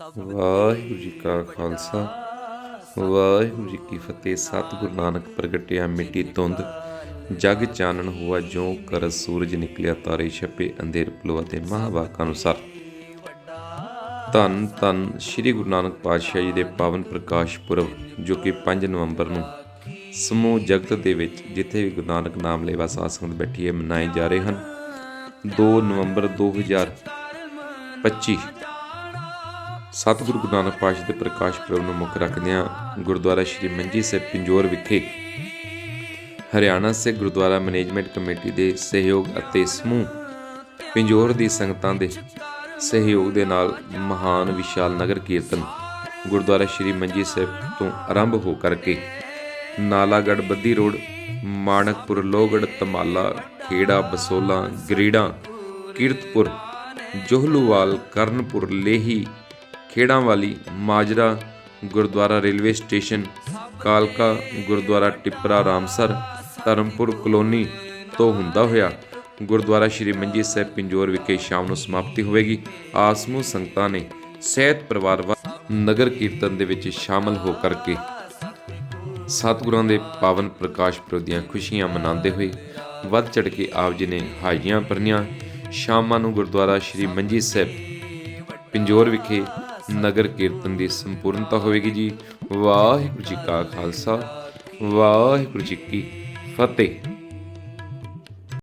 ਵਾਹਿਗੁਰੂ ਜੀ ਕਾ ਖਾਲਸਾ, ਵਾਹਿਗੁਰੂ ਜੀ ਕੀ ਫਤਿਹ। ਸਤਿਗੁਰੂ ਨਾਨਕ ਪ੍ਰਗਟਿਆ ਮਿੱਟੀ ਧੁੰਦ, ਜਗ ਚਾਨਣ ਹੁਆ ਜੋ ਕਰ ਸੂਰਜ ਨਿਕਲਿਆ, ਤਾਰੇ ਛਪੇ ਅੰਧੇਰ ਪਲਵਾ ਤੇ ਮਹਾਵਾਕ ਅਨੁਸਾਰ। ਧੰਨ ਧੰਨ ਸ੍ਰੀ ਗੁਰੂ ਨਾਨਕ ਪਾਤਸ਼ਾਹ ਜੀ ਦੇ ਪਾਵਨ ਪ੍ਰਕਾਸ਼ ਪੁਰਬ, ਜੋ ਕਿ 5 ਨਵੰਬਰ ਨੂੰ ਸਮੂਹ ਜਗਤ ਦੇ ਵਿੱਚ ਜਿੱਥੇ ਵੀ ਗੁਰੂ ਨਾਨਕ ਨਾਮ ਲੈਵਾ ਸਾਧ ਸੰਗਤ ਬੈਠੀ ਹੈ, ਮਨਾਏ ਜਾ ਰਹੇ ਹਨ। 2 ਨਵੰਬਰ 2025 ਸਤਿਗੁਰੂ ਗੁਰੂ ਨਾਨਕ ਪਾਤਸ਼ਾਹ ਦੇ ਪ੍ਰਕਾਸ਼ ਪੁਰਬ ਨੂੰ ਮੁੱਖ ਰੱਖਦਿਆਂ ਗੁਰਦੁਆਰਾ ਸ਼੍ਰੀ ਮੰਜੀ ਸਾਹਿਬ ਪਿੰਜੋਰ ਵਿਖੇ ਹਰਿਆਣਾ ਸਿੱਖ ਗੁਰਦੁਆਰਾ ਮੈਨੇਜਮੈਂਟ ਕਮੇਟੀ ਦੇ ਸਹਿਯੋਗ ਅਤੇ ਸਮੂਹ ਪਿੰਜੋਰ ਦੀ ਸੰਗਤਾਂ ਦੇ ਸਹਿਯੋਗ ਦੇ ਨਾਲ ਮਹਾਨ ਵਿਸ਼ਾਲ ਨਗਰ ਕੀਰਤਨ ਗੁਰਦੁਆਰਾ ਸ਼੍ਰੀ ਮੰਜੀ ਸਾਹਿਬ ਤੋਂ ਆਰੰਭ ਹੋ ਕਰਕੇ Nalagarh Baddi road, Manakpur Lohgarh Tamala, Khera, Basola, Garida, Kiratpur, Johluwal, Karanpur, Lehi Kheran Wali Majra Gurdwara railway station, ਕਾਲਕਾ ਗੁਰਦੁਆਰਾ ਟਿੱਪਰਾ ਰਾਮਸਰ, ਧਰਮਪੁਰ ਕਲੋਨੀ ਤੋਂ ਹੁੰਦਾ ਹੋਇਆ ਗੁਰਦੁਆਰਾ ਸ਼੍ਰੀ ਮੰਜੀ ਸਾਹਿਬ ਪਿੰਜੋਰ ਵਿਖੇ ਸ਼ਾਮ ਨੂੰ ਸਮਾਪਤੀ ਹੋਵੇਗੀ। ਆਸਮੂ ਸੰਗਤਾਂ ਨੇ ਸਹਿਤ ਪਰਿਵਾਰ ਨਗਰ ਕੀਰਤਨ ਦੇ ਵਿੱਚ ਸ਼ਾਮਲ ਹੋ ਕਰਕੇ ਸਤਿਗੁਰਾਂ ਦੇ ਪਾਵਨ ਪ੍ਰਕਾਸ਼ ਪੁਰਬ ਦੀਆਂ ਖੁਸ਼ੀਆਂ ਮਨਾਉਂਦੇ ਹੋਏ ਵੱਧ ਚੜ ਕੇ ਆਪ ਜੀ ਨੇ ਹਾਜ਼ਰੀਆਂ ਭਰਨੀਆਂ। ਸ਼ਾਮਾਂ ਨੂੰ ਗੁਰਦੁਆਰਾ ਸ਼੍ਰੀ ਮੰਜੀ ਸਾਹਿਬ ਪਿੰਜੋਰ ਵਿਖੇ ਨਗਰ ਕੀਰਤਨ ਦੀ ਸੰਪੂਰਨਤਾ ਹੋਵੇਗੀ ਜੀ। ਵਾਹਿਗੁਰੂ ਜੀ ਕਾ ਖਾਲਸਾ ਵਾਹਿਗੁਰੂ ਜੀ ਕੀ ਫਤਿਹ।